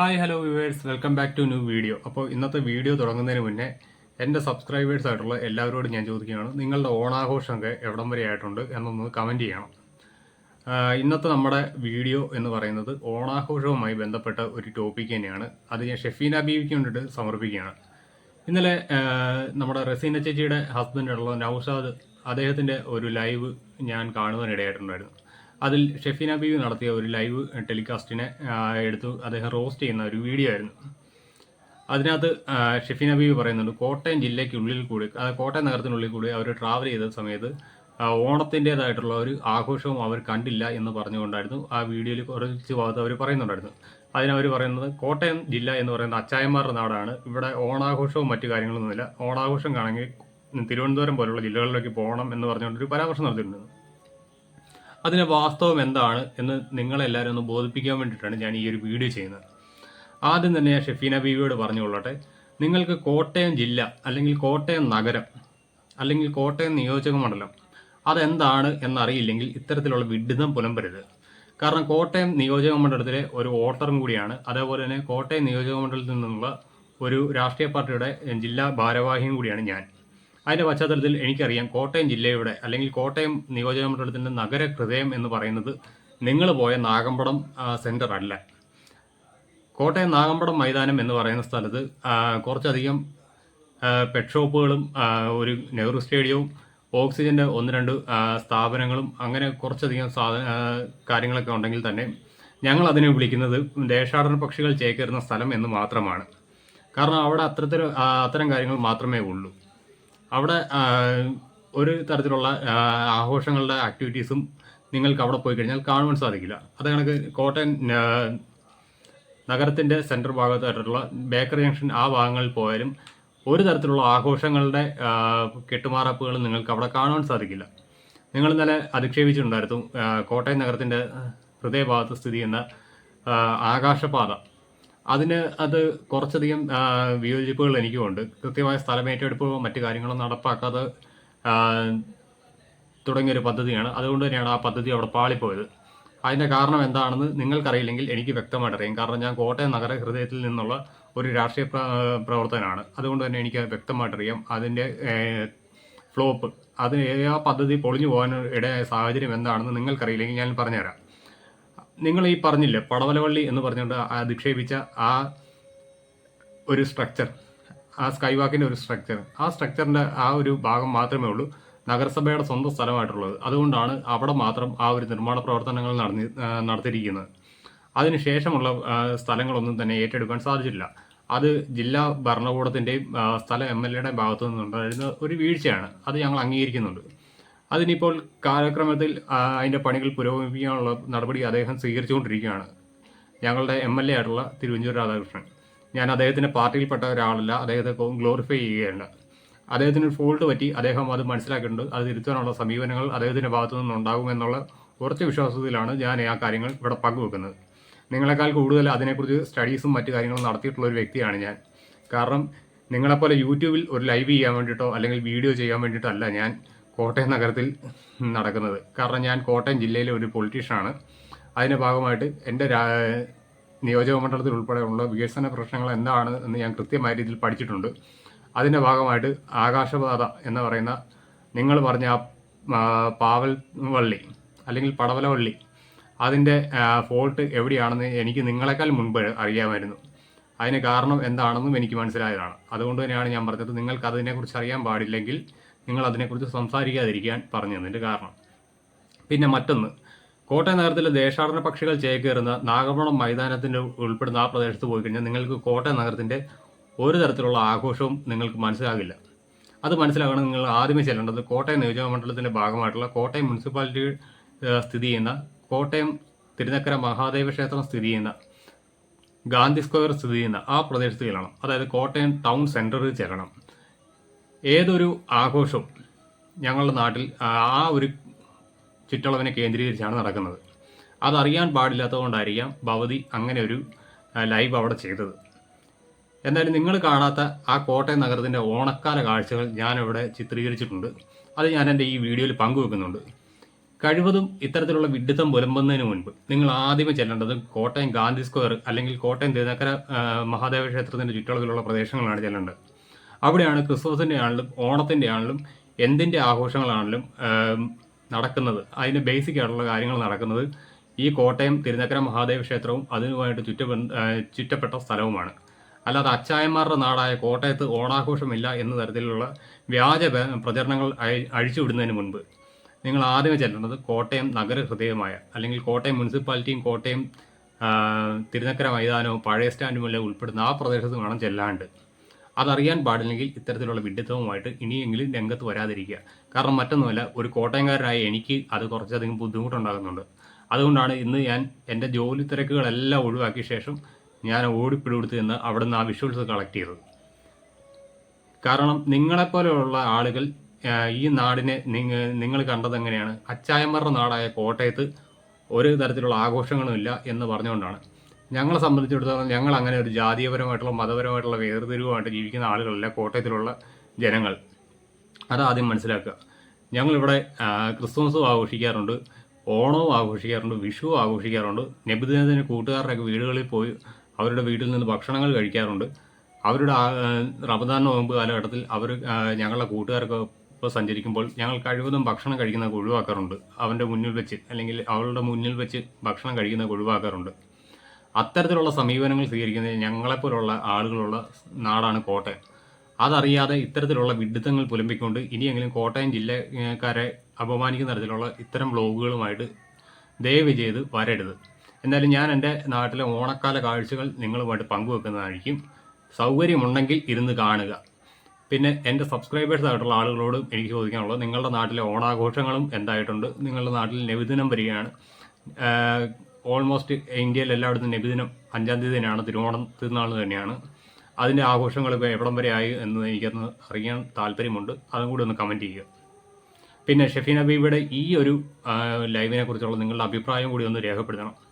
Hi hello viewers welcome back to new video അപ്പോൾ ഇന്നത്തെ video തുടങ്ങുന്നതിന് മുന്നേ എന്റെ സബ്സ്ക്രൈബേഴ്സ് ആയിട്ടുള്ള എല്ലാവരോടും ഞാൻ ചോദിക്കുകയാണ് നിങ്ങളുടെ ഓണാഘോഷമൊക്കെ എവിടം വരെ ആയിട്ടുണ്ട് എന്നൊന്ന് കമന്റ് ചെയ്യണം. ഇന്നത്തെ നമ്മുടെ വീഡിയോ എന്ന് പറയുന്നത് ഓണാഘോഷവുമായി ബന്ധപ്പെട്ട ഒരു ടോപ്പിക് തന്നെയാണ്. അത് ഞാൻ ഷെഫീന ബീവിക്ക് വേണ്ടിയിട്ട് സമർപ്പിക്കുകയാണ്. ഇന്നലെ നമ്മുടെ റസീന ചേച്ചിയുടെ ഹസ്ബൻഡുള്ള നൌഷാദ് അദ്ദേഹത്തിന്റെ ഒരു ലൈവ് ഞാൻ കാണുവാനിടയായിട്ടുണ്ടായിരുന്നു അതിൽ ഷെഫീന ബീവി നടത്തിയ ഒരു ലൈവ് ടെലികാസ്റ്റിനെ എടുത്തു അദ്ദേഹം റോസ്റ്റ് ചെയ്യുന്ന ഒരു വീഡിയോ ആയിരുന്നു. അതിനകത്ത് ഷെഫീന ബീവി പറയുന്നുണ്ട് കോട്ടയം ജില്ലയ്ക്കുള്ളിൽ കൂടി കോട്ടയം നഗരത്തിനുള്ളിൽ കൂടി അവർ ട്രാവൽ ചെയ്ത സമയത്ത് ഓണത്തിന്റെതായിട്ടുള്ള ഒരു ആഘോഷവും അവർ കണ്ടില്ല എന്ന് പറഞ്ഞുകൊണ്ടായിരുന്നു ആ വീഡിയോയിൽ കുറച്ച് ഭാഗത്ത് അവർ പറയുന്നുണ്ടായിരുന്നു. അതിനവർ പറയുന്നത് കോട്ടയം ജില്ല എന്ന് പറയുന്ന അച്ചായന്മാരുടെ നാടാണ്. ഇവിടെ ഓണാഘോഷവും മറ്റു കാര്യങ്ങളൊന്നുമില്ല. ഓണാഘോഷം കാണണമെങ്കിൽ തിരുവനന്തപുരം പോലുള്ള ജില്ലകളിലേക്ക് പോകണം എന്ന് പറഞ്ഞുകൊണ്ട് ഒരു പരാമർശം നടത്തിയിട്ടുണ്ട്. അതിന്റെ വാസ്തവം എന്താണ് എന്ന് നിങ്ങളെല്ലാവരും ഒന്ന് ബോധിപ്പിക്കാൻ വേണ്ടിയിട്ടാണ് ഞാൻ ഈ ഒരു വീഡിയോ ചെയ്യുന്നത്. ആദ്യം തന്നെ ഞാൻ ഷെഫീന ബീവിയോട് പറഞ്ഞുകൊള്ളട്ടെ. നിങ്ങൾക്ക് കോട്ടയം ജില്ല അല്ലെങ്കിൽ കോട്ടയം നഗരം അല്ലെങ്കിൽ കോട്ടയം നിയോജക മണ്ഡലം അതെന്താണ് എന്നറിയില്ലെങ്കിൽ ഇത്തരത്തിലുള്ള വിഡിതം പുലമ്പരുത്. കാരണം കോട്ടയം നിയോജക മണ്ഡലത്തിലെ ഒരു വോട്ടറും കൂടിയാണ്. അതേപോലെ തന്നെ കോട്ടയം നിയോജക മണ്ഡലത്തിൽ നിന്നുള്ള ഒരു രാഷ്ട്രീയ പാർട്ടിയുടെ ജില്ലാ ഭാരവാഹിയും കൂടിയാണ് ഞാൻ. അതിന്റെ പശ്ചാത്തലത്തിൽ എനിക്കറിയാം കോട്ടയം ജില്ലയുടെ അല്ലെങ്കിൽ കോട്ടയം നിയോജക മണ്ഡലത്തിന്റെ നഗര ഹൃദയം എന്ന് പറയുന്നത് നിങ്ങൾ പോയ നാഗമ്പടം സെന്റർ അല്ല. കോട്ടയം നാഗമ്പടം മൈതാനം എന്ന് പറയുന്ന സ്ഥലത്ത് കുറച്ചധികം പെറ്റ് ഷോപ്പുകളും ഒരു നെഹ്റു സ്റ്റേഡിയവും ഓക്സിജന്റെ ഒന്ന് രണ്ട് സ്ഥാപനങ്ങളും അങ്ങനെ കുറച്ചധികം സാധന കാര്യങ്ങളൊക്കെ ഉണ്ടെങ്കിൽ തന്നെ ഞങ്ങൾ അതിനെ വിളിക്കുന്നത് ദേശാടന പക്ഷികൾ ചേക്കേറുന്ന സ്ഥലം എന്ന് മാത്രമാണ്. കാരണം അവിടെ അത്തരത്തിൽ അത്തരം കാര്യങ്ങൾ മാത്രമേ ഉള്ളൂ. അവിടെ ഒരു തരത്തിലുള്ള ആഘോഷങ്ങളുടെ ആക്ടിവിറ്റീസും നിങ്ങൾക്ക് അവിടെ പോയി കഴിഞ്ഞാൽ കാണുവാൻ സാധിക്കില്ല. അത് കണക്ക് കോട്ടയം നഗരത്തിന്റെ സെൻട്രൽ ഭാഗത്തായിട്ടുള്ള ബേക്കർ ജംഗ്ഷൻ ആ ഭാഗങ്ങളിൽ പോയാലും ഒരു തരത്തിലുള്ള ആഘോഷങ്ങളുടെ കെട്ടുമാറാപ്പുകൾ നിങ്ങൾക്ക് അവിടെ കാണുവാൻ സാധിക്കില്ല. നിങ്ങൾ ഇന്നലെ അധിക്ഷേപിച്ചിട്ടുണ്ടായിരുന്നു കോട്ടയം നഗരത്തിന്റെ ഹൃദയഭാഗത്ത് സ്ഥിതി ചെയ്യുന്ന ആകാശപാത. അതിന് അത് കുറച്ചധികം വിയോജിപ്പുകൾ എനിക്കുമുണ്ട് കൃത്യമായ സ്ഥലം ഏറ്റെടുപ്പോ മറ്റു കാര്യങ്ങളോ നടപ്പാക്കാതെ തുടങ്ങിയൊരു പദ്ധതിയാണ്. അതുകൊണ്ട് തന്നെയാണ് ആ പദ്ധതി അവിടെ പാളിപ്പോയത്. അതിന്റെ കാരണം എന്താണെന്ന് നിങ്ങൾക്കറിയില്ലെങ്കിൽ എനിക്ക് വ്യക്തമായിട്ട് അറിയാം. കാരണം ഞാൻ കോട്ടയം നഗര ഹൃദയത്തിൽ നിന്നുള്ള ഒരു രാഷ്ട്രീയ പ്രവർത്തനമാണ് അതുകൊണ്ട് തന്നെ എനിക്ക് അത് വ്യക്തമായിട്ട് അറിയാം അതിന്റെ ഫ്ലോപ്പ്. അതിന് ആ പദ്ധതി പൊളിഞ്ഞു പോകാൻ ഇടയായ സാഹചര്യം എന്താണെന്ന് നിങ്ങൾക്കറിയില്ലെങ്കിൽ ഞാൻ പറഞ്ഞുതരാം. നിങ്ങൾ ഈ പറഞ്ഞില്ലേ പടവലവള്ളി എന്ന് പറഞ്ഞുകൊണ്ട് അധിക്ഷേപിച്ച ആ ഒരു സ്ട്രക്ചർ ആ സ്കൈ വാക്കിന്റെ ഒരു സ്ട്രക്ചർ ആ സ്ട്രക്ചറിന്റെ ആ ഒരു ഭാഗം മാത്രമേ ഉള്ളൂ നഗരസഭയുടെ സ്വന്തം സ്ഥലമായിട്ടുള്ളത്. അതുകൊണ്ടാണ് അവിടെ മാത്രം ആ ഒരു നിർമ്മാണ പ്രവർത്തനങ്ങൾ നടന്നി നടത്തിയിരിക്കുന്നത്. അതിനുശേഷമുള്ള സ്ഥലങ്ങളൊന്നും തന്നെ ഏറ്റെടുക്കാൻ സാധിച്ചില്ല. അത് ജില്ലാ ഭരണകൂടത്തിന്റെയും ആ, സ്ഥല എം എൽ എയുടെയും ഭാഗത്തു നിന്നുണ്ടായിരുന്ന ഒരു വീഴ്ചയാണ്. അത് ഞങ്ങൾ അംഗീകരിക്കുന്നുണ്ട്. അതിനിപ്പോൾ കാലക്രമത്തിൽ അതിന്റെ പണികൾ പുരോഗമിപ്പിക്കാനുള്ള നടപടി അദ്ദേഹം സ്വീകരിച്ചുകൊണ്ടിരിക്കുകയാണ്. ഞങ്ങളുടെ എം എൽ എ ആയിട്ടുള്ള തിരുവഞ്ചൂർ രാധാകൃഷ്ണൻ. ഞാൻ അദ്ദേഹത്തിന്റെ പാർട്ടിയിൽപ്പെട്ട ഒരാളല്ല അദ്ദേഹത്തെ ഗ്ലോറിഫൈ ചെയ്യുകയല്ല അദ്ദേഹത്തിന് ഫോൾട്ട് പറ്റി അദ്ദേഹം അത് മനസ്സിലാക്കിയിട്ടുണ്ട്. അത് തിരുത്താനുള്ള സമീപനങ്ങൾ അദ്ദേഹത്തിന്റെ ഭാഗത്തു നിന്നുണ്ടാകുമെന്നുള്ള ഉറച്ച വിശ്വാസത്തിലാണ് ഞാൻ ആ കാര്യങ്ങൾ ഇവിടെ പങ്കുവെക്കുന്നത്. നിങ്ങളെക്കാൾ കൂടുതൽ അതിനെക്കുറിച്ച് സ്റ്റഡീസും മറ്റു കാര്യങ്ങളും നടത്തിയിട്ടുള്ള ഒരു വ്യക്തിയാണ് ഞാൻ. കാരണം നിങ്ങളെപ്പോലെ യൂട്യൂബിൽ ഒരു ലൈവ് ചെയ്യാൻ വേണ്ടിയിട്ടോ അല്ലെങ്കിൽ വീഡിയോ ചെയ്യാൻ വേണ്ടിയിട്ടോ അല്ല ഞാൻ. കോട്ടയം നഗരത്തിൽ നടക്കുന്നത്. കാരണം ഞാൻ കോട്ടയം ജില്ലയിലെ ഒരു പൊളിറ്റീഷ്യനാണ്. അതിന്റെ ഭാഗമായിട്ട് എന്റെ നിയോജക മണ്ഡലത്തിൽ ഉൾപ്പെടെയുള്ള വികസന പ്രശ്നങ്ങൾ എന്താണ് എന്ന് ഞാൻ കൃത്യമായ രീതിയിൽ പഠിച്ചിട്ടുണ്ട്. അതിന്റെ ഭാഗമായിട്ട് ആകാശപാത എന്ന് പറയുന്ന നിങ്ങൾ പറഞ്ഞ ആ പാവൽ വള്ളി അല്ലെങ്കിൽ പടവല വള്ളി അതിന്റെ ഫോൾട്ട് എവിടെയാണെന്ന് എനിക്ക് നിങ്ങളെക്കാൾ മുൻപ് അറിയാമായിരുന്നു. അതിന് കാരണം എന്താണെന്നും എനിക്ക് മനസ്സിലായതാണ്. അതുകൊണ്ട് തന്നെയാണ് ഞാൻ പറഞ്ഞത്. നിങ്ങൾക്ക് അതിനെക്കുറിച്ച് അറിയാൻ പാടില്ലെങ്കിൽ നിങ്ങൾ അതിനെക്കുറിച്ച് സംസാരിക്കാതിരിക്കാൻ പറഞ്ഞു തന്നതിന്റെ കാരണം. പിന്നെ മറ്റൊന്ന് കോട്ടയം നഗരത്തിലെ ദേശാടന പക്ഷികൾ ചേക്കേറുന്ന നാഗമണം മൈതാനത്തിന്റെ ഉൾപ്പെടുന്ന ആ പ്രദേശത്ത് പോയി കഴിഞ്ഞാൽ നിങ്ങൾക്ക് കോട്ടയം നഗരത്തിന്റെ ഒരു തരത്തിലുള്ള ആഘോഷവും നിങ്ങൾക്ക് മനസ്സിലാകില്ല. അത് മനസ്സിലാകണം നിങ്ങൾ ആദ്യമേ ചെല്ലേണ്ടത് കോട്ടയം നിയോജക മണ്ഡലത്തിന്റെ ഭാഗമായിട്ടുള്ള കോട്ടയം മുനിസിപ്പാലിറ്റി സ്ഥിതി ചെയ്യുന്ന കോട്ടയം തിരുനക്കര മഹാദേവ ക്ഷേത്രം സ്ഥിതി ചെയ്യുന്ന ഗാന്ധി സ്ക്വയർ സ്ഥിതി ചെയ്യുന്ന ആ പ്രദേശത്ത് ചെല്ലണം അതായത് കോട്ടയം ടൗൺ സെന്ററിൽ ചെല്ലണം. ഏതൊരു ആഘോഷവും ഞങ്ങളുടെ നാട്ടിൽ ആ ഒരു ചുറ്റളവിനെ കേന്ദ്രീകരിച്ചാണ് നടക്കുന്നത്. അതറിയാൻ പാടില്ലാത്തതുകൊണ്ടായിരിക്കാം ഭവതി അങ്ങനെ ഒരു ലൈവ് അവിടെ ചെയ്തത്. എന്തായാലും നിങ്ങൾ കാണാത്ത ആ കോട്ടയം നഗരത്തിന്റെ ഓണക്കാല കാഴ്ചകൾ ഞാനിവിടെ ചിത്രീകരിച്ചിട്ടുണ്ട്. അത് ഞാൻ എന്റെ ഈ വീഡിയോയിൽ പങ്കുവെക്കുന്നുണ്ട്. കഴിവതും ഇത്തരത്തിലുള്ള വിഡിത്തം പുലമ്പുന്നതിന് മുൻപ് നിങ്ങൾ ആദ്യമേ ചെല്ലേണ്ടത് കോട്ടയം ഗാന്ധി സ്ക്വയർ അല്ലെങ്കിൽ കോട്ടയം തിരുനക്കര മഹാദേവ ക്ഷേത്രത്തിന്റെ ചുറ്റളവിലുള്ള പ്രദേശങ്ങളാണ് ചെല്ലേണ്ടത്. അവിടെയാണ് ക്രിസ്മസിന്റെ ആണെങ്കിലും ഓണത്തിന്റെ ആണെങ്കിലും എന്തിന്റെ ആഘോഷങ്ങളാണെങ്കിലും നടക്കുന്നത്. അതിന്റെ ബേസിക് ആയിട്ടുള്ള കാര്യങ്ങൾ നടക്കുന്നത് ഈ കോട്ടയം തിരുനക്കര മഹാദേവ ക്ഷേത്രവും അതിനുമായിട്ട് ചുറ്റ ചുറ്റപ്പെട്ട സ്ഥലവുമാണ്. അല്ലാതെ അച്ചായന്മാരുടെ നാടായ കോട്ടയത്ത് ഓണാഘോഷമില്ല എന്ന തരത്തിലുള്ള വ്യാജ പ്രചരണങ്ങൾ അഴിച്ചുവിടുന്നതിന് മുൻപ് നിങ്ങൾ ആദ്യമേ ചെല്ലേണ്ടത് കോട്ടയം നഗരഹൃദയമായ അല്ലെങ്കിൽ കോട്ടയം മുനിസിപ്പാലിറ്റിയും കോട്ടയം തിരുനക്കര മൈതാനവും പഴയ സ്റ്റാൻഡുമെല്ലാം ഉൾപ്പെടുന്ന ആ പ്രദേശത്ത് വേണം ചെല്ലാണ്ട്. അതറിയാൻ പാടില്ലെങ്കിൽ ഇത്തരത്തിലുള്ള വിഡിത്തവുമായിട്ട് ഇനിയെങ്കിലും രംഗത്ത് വരാതിരിക്കുക. കാരണം മറ്റൊന്നുമല്ല ഒരു കോട്ടയംകാരനായ എനിക്ക് അത് കുറച്ചധികം ബുദ്ധിമുട്ടുണ്ടാകുന്നുണ്ട് അതുകൊണ്ടാണ് ഇന്ന് ഞാൻ എന്റെ ജോലി തിരക്കുകളെല്ലാം ഒഴിവാക്കിയ ശേഷം ഞാൻ ഓടിപ്പിടുത്ത് നിന്ന് അവിടെ നിന്ന് ആ വിഷ്വൽസ് കളക്ട് ചെയ്തത്. കാരണം നിങ്ങളെപ്പോലെയുള്ള ആളുകൾ ഈ നാടിനെ നിങ്ങൾ നിങ്ങൾ കണ്ടത് എങ്ങനെയാണ്? അച്ചായന്മാരുടെ നാടായ കോട്ടയത്ത് ഒരു തരത്തിലുള്ള ആഘോഷങ്ങളുമില്ല എന്ന് പറഞ്ഞുകൊണ്ടാണ്. ഞങ്ങളെ സംബന്ധിച്ചിടത്തോളം ഞങ്ങൾ അങ്ങനെ ഒരു ജാതീയപരമായിട്ടുള്ള മതപരമായിട്ടുള്ള വേർതിരിവുമായിട്ട് ജീവിക്കുന്ന ആളുകളല്ല കോട്ടയത്തിലുള്ള ജനങ്ങൾ. അത് ആദ്യം മനസ്സിലാക്കുക. ഞങ്ങളിവിടെ ക്രിസ്തുമസും ആഘോഷിക്കാറുണ്ട് ഓണവും ആഘോഷിക്കാറുണ്ട് വിഷുവും ആഘോഷിക്കാറുണ്ട്. നബിദിനത്തിന് കൂട്ടുകാരുടെയൊക്കെ വീടുകളിൽ പോയി അവരുടെ വീട്ടിൽ നിന്ന് ഭക്ഷണങ്ങൾ കഴിക്കാറുണ്ട്. അവരുടെ റമദാൻ നോമ്പ് കാലഘട്ടത്തിൽ അവർ ഞങ്ങളുടെ കൂട്ടുകാർക്ക് ഇപ്പോൾ സഞ്ചരിക്കുമ്പോൾ ഞങ്ങൾ കഴിവതും ഭക്ഷണം കഴിക്കുന്നത് ഒഴിവാക്കാറുണ്ട് അവന്റെ മുന്നിൽ വെച്ച് അല്ലെങ്കിൽ അവളുടെ മുന്നിൽ വെച്ച് ഭക്ഷണം കഴിക്കുന്നത് ഒഴിവാക്കാറുണ്ട് അത്തരത്തിലുള്ള സമീപനങ്ങൾ സ്വീകരിക്കുന്നത് ഞങ്ങളെപ്പോലുള്ള ആളുകളുള്ള നാടാണ് കോട്ടയം. അതറിയാതെ ഇത്തരത്തിലുള്ള വിഡിത്തങ്ങൾ പുലമ്പിക്കൊണ്ട് ഇനിയെങ്കിലും കോട്ടയം ജില്ലക്കാരെ അപമാനിക്കുന്ന തരത്തിലുള്ള ഇത്തരം ബ്ലോഗുകളുമായിട്ട് ദയവ് ചെയ്ത് വരരുത്. എന്നാലും ഞാൻ എന്റെ നാട്ടിലെ ഓണക്കാല കാഴ്ചകൾ നിങ്ങളുമായിട്ട് പങ്കുവെക്കുന്നതായിരിക്കും. സൗകര്യമുണ്ടെങ്കിൽ ഇരുന്ന് കാണുക. പിന്നെ എന്റെ സബ്സ്ക്രൈബേഴ്സ് ആയിട്ടുള്ള ആളുകളോട് എനിക്ക് ചോദിക്കാനുള്ളത് നിങ്ങളുടെ നാട്ടിലെ ഓണാഘോഷങ്ങളും എന്തായിട്ടുണ്ട്? നിങ്ങളുടെ നാട്ടിൽ നബിദിനം വരികയാണ്. ഓൾമോസ്റ്റ് ഇന്ത്യയിൽ എല്ലായിടത്തും നബിദിനം അഞ്ചാം തീയതി തന്നെയാണ് തിരുവോണം തിരുനാൾ തന്നെയാണ്. അതിന്റെ ആഘോഷങ്ങൾ ഇപ്പോൾ എവിടം വരെ ആയി എന്ന് എനിക്കൊന്ന് അറിയാൻ താല്പര്യമുണ്ട്. അതും കൂടി ഒന്ന് കമന്റ് ചെയ്യുക. പിന്നെ ഷെഫീൻ അബീബിയുടെ ഈ ഒരു ലൈവിനെ കുറിച്ചുള്ള നിങ്ങളുടെ അഭിപ്രായം കൂടി ഒന്ന് രേഖപ്പെടുത്തണം.